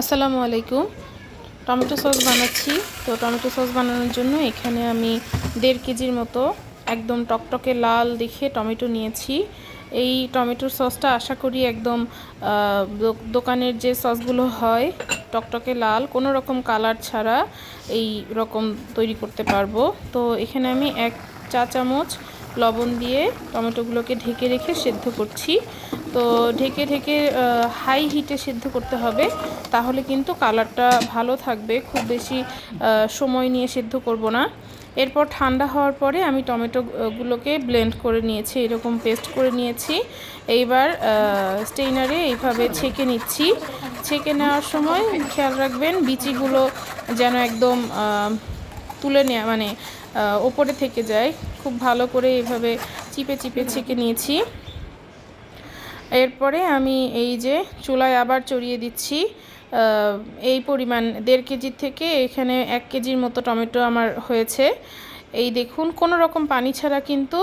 আসসালামু আলাইকুম। Tomato sauce বানাচ্ছি। তো টমেটো সস বানানোর জন্য এখানে আমি দেড় কেজির মতো একদম টকটকে লাল দেখে টমেটো নিয়েছি। এই টমেটোর সসটা আশা করি একদম দোকানের যে সসগুলো হয় টকটকে লাল, কোনো রকম কালার ছাড়া এই রকম তৈরি করতে পারব। তো এখানে আমি এক চা চামচ লবণ দিয়ে টমেটোগুলোকে ঢেকে রেখে সেদ্ধ করছি। তো ঢেকে ঢেকে হাই হিটে সেদ্ধ করতে হবে। তাহলে কিন্তু কালারটা ভালো থাকবে। খুব বেশি সময় নিয়ে সেদ্ধ করব না। এরপর ঠান্ডা হওয়ার পরে আমি টমেটোগুলোকে ব্লেন্ড করে নিয়েছি। এরকম পেস্ট করে নিয়েছি। এইবার স্টেইনারে এইভাবে ছেঁকে নিচ্ছি। ছেঁকে নেওয়ার সময় খেয়াল রাখবেন, বিচিগুলো যেন একদম তুলে নেওয়া মানে ওপরে থেকে যায়। খুব ভালো করে এইভাবে চিপে চিপে ছেঁকে নিয়েছি। এরপরে আমি এই যে চুলায় আবার চড়িয়ে দিচ্ছি এই পরিমাণ দেড় কেজির থেকে এখানে এক কেজির মতো টমেটো আমার হয়েছে। এই দেখুন, কোনো রকম পানি ছাড়া কিন্তু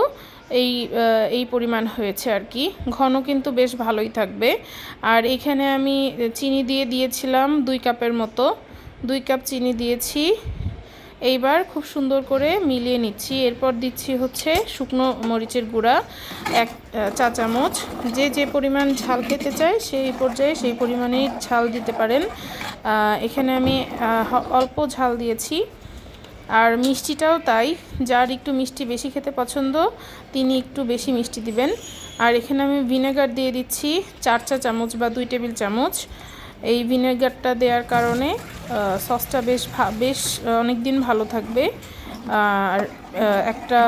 এই এই পরিমাণ হয়েছে আর কি। ঘন কিন্তু বেশ ভালোই থাকবে। আর এখানে আমি চিনি দিয়ে দিয়েছিলাম দুই কাপের মতো। দুই কাপ চিনি দিয়েছি। এইবার খুব সুন্দর করে মিলিয়ে নিচ্ছি। এরপর দিচ্ছি হচ্ছে শুকনো মরিচের গুঁড়া, এক চা চামচ। যে যে পরিমাণ ঝাল খেতে চায় সেই পর্যায়ে সেই পরিমাণেই ঝাল দিতে পারেন। এখানে আমি অল্প ঝাল দিয়েছি। আর মিষ্টিটাও তাই, যার একটু মিষ্টি বেশি খেতে পছন্দ, তিনি একটু বেশি মিষ্টি দিবেন। আর এখানে আমি ভিনেগার দিয়ে দিচ্ছি চার চা চামচ বা দুই টেবিল চামচ। এই ভিনেগারটা দেওয়ার কারণে সসটা বেশ বেশ অনেক দিন ভালো থাকবে। আর একটা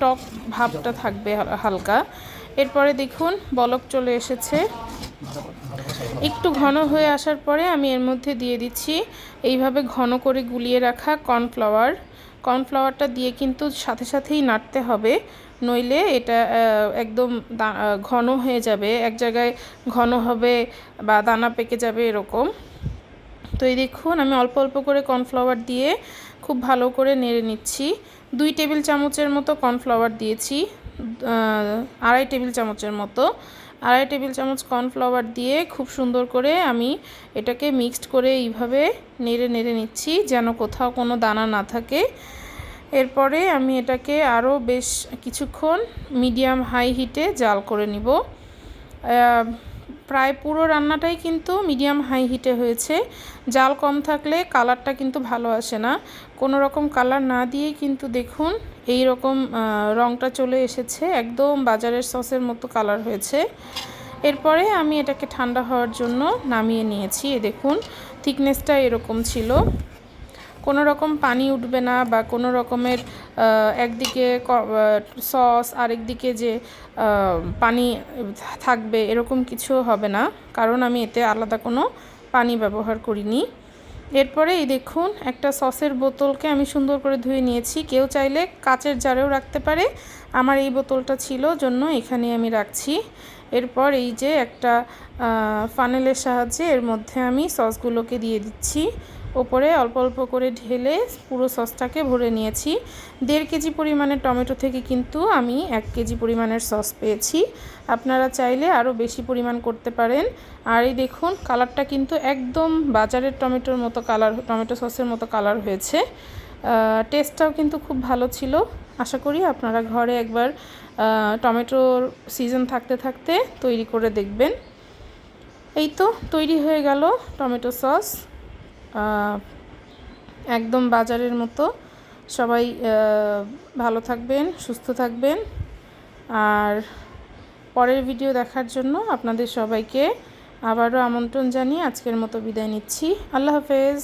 টক ভাবটা থাকবে হালকা। এরপরে দেখুন, বলক চলে এসেছে। একটু ঘন হয়ে আসার পরে আমি এর মধ্যে দিয়ে দিচ্ছি, এইভাবে ঘন করে গুলিয়ে রাখা কর্নফ্লাওয়ার। কর্নফ্লাওয়ারটা দিয়ে কিন্তু সাথে সাথেই নাড়তে হবে। নইলে এটা একদম ঘন হয়ে যাবে। এক জায়গায় ঘন হবে বা দানা পেকে যাবে এরকম। তো এই দেখুন, আমি অল্প অল্প করে কর্নফ্লাওয়ার দিয়ে খুব ভালো করে নেড়ে নিচ্ছি। দুই টেবিল চামচের মতো কর্নফ্লাওয়ার দিয়েছি আড়াই টেবিল চামচের মতো। আড়াই টেবিল চামচ কর্নফ্লাওয়ার দিয়ে খুব সুন্দর করে আমি এটাকে মিক্সড করে এইভাবে নেড়ে নেড়ে নিচ্ছি, যেন কোথাও কোনো দানা না থাকে। এরপরে আমি এটাকে আরও বেশ কিছুক্ষণ মিডিয়াম হাই হিটে জাল করে নিব। প্রায় পুরো রান্নাটাই কিন্তু মিডিয়াম হাই হিটে হয়েছে। জাল কম থাকলে কালারটা কিন্তু ভালো আসে না। কোনো রকম কালার না দিয়েই কিন্তু দেখুন এই রকম রঙটা চলে এসেছে। একদম বাজারের সসের মতো কালার হয়েছে। এরপরে আমি এটাকে ঠান্ডা হওয়ার জন্য নামিয়ে নিয়েছি। দেখুন, থিকনেসটা এরকম ছিল। কোনো রকম পানি উঠবে না বা কোনো রকমের একদিকে সস আরেকদিকে যে পানি থাকবে এরকম কিছু হবে না। কারণ আমি এতে আলাদা কোনো পানি ব্যবহার করিনি। এরপরে এই দেখুন, একটা সসের বোতলকে আমি সুন্দর করে ধুয়ে নিয়েছি। কেউ চাইলে কাচের জারেও রাখতে পারে। আমার এই বোতলটা ছিল জন্য এখানে আমি রাখছি। এরপর এই যে একটা ফানেলের সাহায্যে এর মধ্যে আমি সসগুলোকে দিয়ে দিচ্ছি। ওপরে অল্প অল্প করে ঢেলে পুরো সসটাকে ভরে নিয়েছি। দেড় কেজি পরিমাণের টমেটো থেকে কিন্তু আমি এক কেজি পরিমাণের সস পেয়েছি। আপনারা চাইলে আরও বেশি পরিমাণ করতে পারেন। আর এই দেখুন, কালারটা কিন্তু একদম বাজারের টমেটোর মতো কালার, টমেটো সসের মতো কালার হয়েছে। টেস্টটাও কিন্তু খুব ভালো ছিল। আশা করি আপনারা ঘরে একবার টমেটোর সিজন থাকতে থাকতে তৈরি করে দেখবেন। এই তো, তৈরি হয়ে গেল টমেটো সস। একদম বাজারের মতো। সবাই ভালো থাকবেন, সুস্থ থাকবেন। আর পরের ভিডিও দেখার জন্য আপনাদের সবাইকে আবারও আমন্ত্রণ জানিয়ে আজকের মতো বিদায় নিচ্ছি। আল্লাহ হাফেজ।